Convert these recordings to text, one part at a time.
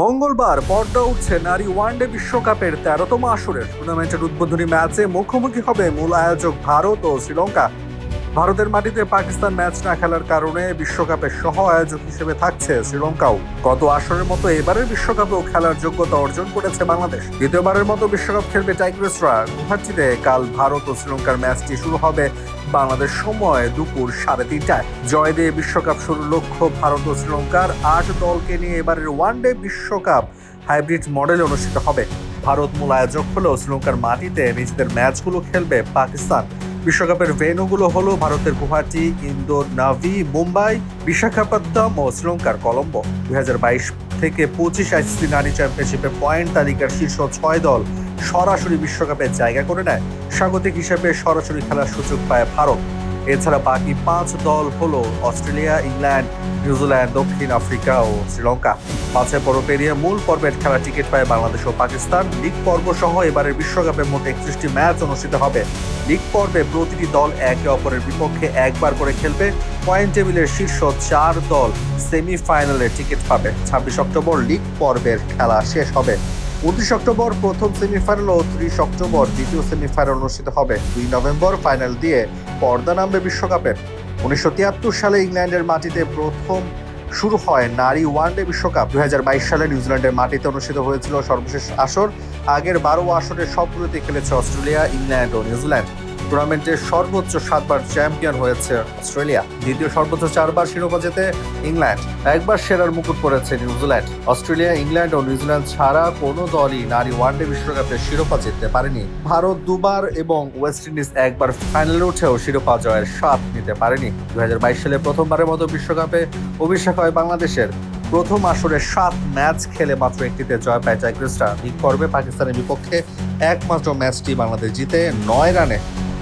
মঙ্গলবার পর্দা উঠছে নারী ওয়ানডে বিশ্বকাপের তেরোতম আসরের টুর্নামেন্টের উদ্বোধনী ম্যাচে মুখোমুখি হবে মূল আয়োজক ভারত ও শ্রীলঙ্কা। ভারতের মাটিতে পাকিস্তান ম্যাচ না খেলার কারণে বিশ্বকাপের সহ আয়োজক হিসেবে থাকছে শ্রীলঙ্কাও। গত আসরের মতো এবারের বিশ্বকাপেও খেলার যোগ্যতা অর্জন করেছে বাংলাদেশ। দ্বিতীয়বারের মতো বিশ্বকাপ খেলবে টাইগ্রেসরা। গুয়াহাটিতে কাল ভারত ও শ্রীলঙ্কার ম্যাচটি শুরু হবে বাংলাদেশ সময় দুপুর সাড়ে তিনটায়। জয় দিয়ে বিশ্বকাপ শুরুর লক্ষ্য ভারত ও শ্রীলঙ্কার। আট দলকে নিয়ে এবারের ওয়ানডে বিশ্বকাপ হাইব্রিড মডেল অনুষ্ঠিত হবে। ভারত মূল আয়োজক হলেও শ্রীলঙ্কার মাটিতে নিজেদের ম্যাচগুলো খেলবে পাকিস্তান। বিশ্বকাপের ভেনুগুলো হলো ভারতের গুহাটি ইন্দোর, নাভি, মুম্বাই বিশাখাপত্তম ও শ্রীলঙ্কার কলম্বো। দুই হাজার বাইশ থেকে পঁচিশ আইসিসি নারী চ্যাম্পিয়নশিপে পয়েন্ট তালিকার শীর্ষ ছয় দল সরাসরি বিশ্বকাপে জায়গা করে নেয়। স্বাগতিক হিসেবে সরাসরি খেলার সুযোগ পায় ভারত। এছাড়া বাকি পাঁচ দল হলো অস্ট্রেলিয়া, ইংল্যান্ড, নিউজিল্যান্ড, দক্ষিণ আফ্রিকা ও শ্রীলঙ্কা। পাঁচে পর্ব পেরিয়ে মূল পর্বের খেলা টিকিট পায় বাংলাদেশ ও পাকিস্তান। লিগ পর্ব সহ এবারের বিশ্বকাপে মোট একত্রিশটি ম্যাচ অনুষ্ঠিত হবে। লিগ পর্বে প্রতিটি দল একে অপরের বিপক্ষে একবার করে খেলবে। পয়েন্ট টেবিলের শীর্ষ চার দল সেমিফাইনালে টিকিট পাবে। ছাব্বিশ অক্টোবর লিগ পর্বের খেলা শেষ হবে। উনত্রিশ অক্টোবর প্রথম সেমিফাইনাল ও ত্রিশ অক্টোবর দ্বিতীয় সেমিফাইনাল অনুষ্ঠিত হবে। দুই নভেম্বর ফাইনাল দিয়ে পর্দা নামবে বিশ্বকাপের। উনিশশো তিয়াত্তর সালে ইংল্যান্ডের মাটিতে প্রথম শুরু হয় নারী ওয়ানডে বিশ্বকাপ। দুই হাজার বাইশ সালে নিউজিল্যান্ডের মাটিতে অনুষ্ঠিত হয়েছিল সর্বশেষ আসর। আগের বারো আসরের সবগুলোতে খেলেছে অস্ট্রেলিয়া, ইংল্যান্ড ও নিউজিল্যান্ড। টুর্নামেন্টের সর্বোচ্চ সাতবার চ্যাম্পিয়ন হয়েছে অস্ট্রেলিয়া। দ্বিতীয় সর্বোচ্চ চারবার শিরোপা জেতে ইংল্যান্ড। একবার সেরার মুকুট পড়েছে নিউজিল্যান্ড। অস্ট্রেলিয়া, ইংল্যান্ড ও নিউজিল্যান্ড ছাড়া কোনো দলই নারী ওয়ানডে বিশ্বকাপে শিরোপা জিততে পারেনি। ভারত দুবার এবং ওয়েস্ট ইন্ডিজ একবার ফাইনালে উঠেও শিরোপা জয়ের স্বাদ নিতে পারেনি। দুই হাজার বাইশ সালে প্রথমবারের মতো বিশ্বকাপে অভিষেক হয় বাংলাদেশের। প্রথম আসরে সাত ম্যাচ খেলে মাত্র একটিতে জয় পায় টাইগ্রেসরা। লিগ পর্বে পাকিস্তানের বিপক্ষে একমাত্র ম্যাচটি বাংলাদেশ জিতে নয় রানে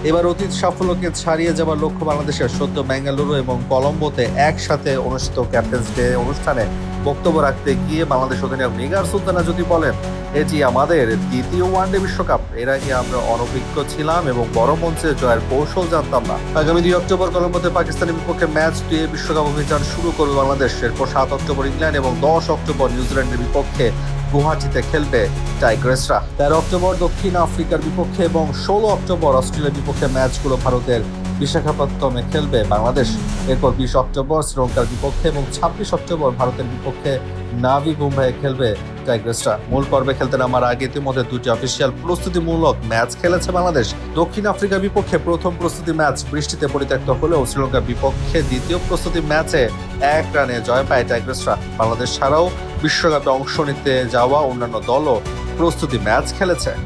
এবার অতীত সাফল্যকে ছাড়িয়ে যাবার লক্ষ্য বাংলাদেশের সদ্য বেঙ্গালুরু এবং কলম্বোতে একসাথে অনুষ্ঠিত ক্যাপ্টেন্স ডে অনুষ্ঠানে বক্তব্য রাখতে গিয়ে বাংলাদেশ অধিনায়ক নিগার সুলতানা যদি বলেন, এটি আমাদের দ্বিতীয় ওয়ানডে বিশ্বকাপ। এর আগে আমরা অনভিজ্ঞ ছিলাম এবং বড় মঞ্চে জয়ের কৌশল জানতাম না। আগামী দুই অক্টোবর কলম্বোতে পাকিস্তানের বিপক্ষে ম্যাচ দিয়ে বিশ্বকাপ অভিযান শুরু করবে বাংলাদেশ। এরপর সাত অক্টোবর ইংল্যান্ড এবং দশ অক্টোবর নিউজিল্যান্ডের বিপক্ষে গুয়াহাটিতে খেলবে টাইগ্রেসরা। তেরো অক্টোবর দক্ষিণ আফ্রিকার বিপক্ষে এবং ষোলো অক্টোবর অস্ট্রেলিয়ার বিপক্ষে ম্যাচগুলো ভারতের বিশাখাপত্তমে খেলবে বাংলাদেশ। এরপর বিশ অক্টোবর শ্রীলঙ্কার বিপক্ষে এবং ছাব্বিশ অক্টোবর ভারতের বিপক্ষে নাভি মুম্বাইয়ে খেলবে টাইগ্রেসরা। মূল পর্বে খেলতে নামার আগে ইতিমধ্যে দুটি অফিসিয়াল প্রস্তুতিমূলক ম্যাচ খেলেছে বাংলাদেশ। দক্ষিণ আফ্রিকার বিপক্ষে প্রথম প্রস্তুতি ম্যাচ বৃষ্টিতে পরিত্যক্ত হলেও শ্রীলঙ্কার বিপক্ষে দ্বিতীয় প্রস্তুতি ম্যাচে এক রানে জয় পায় টাইগ্রেসরা। বাংলাদেশ ছাড়াও বিশ্বকাপে অংশ নিতে যাওয়া অন্যান্য দলও প্রস্তুতি ম্যাচ খেলেছে।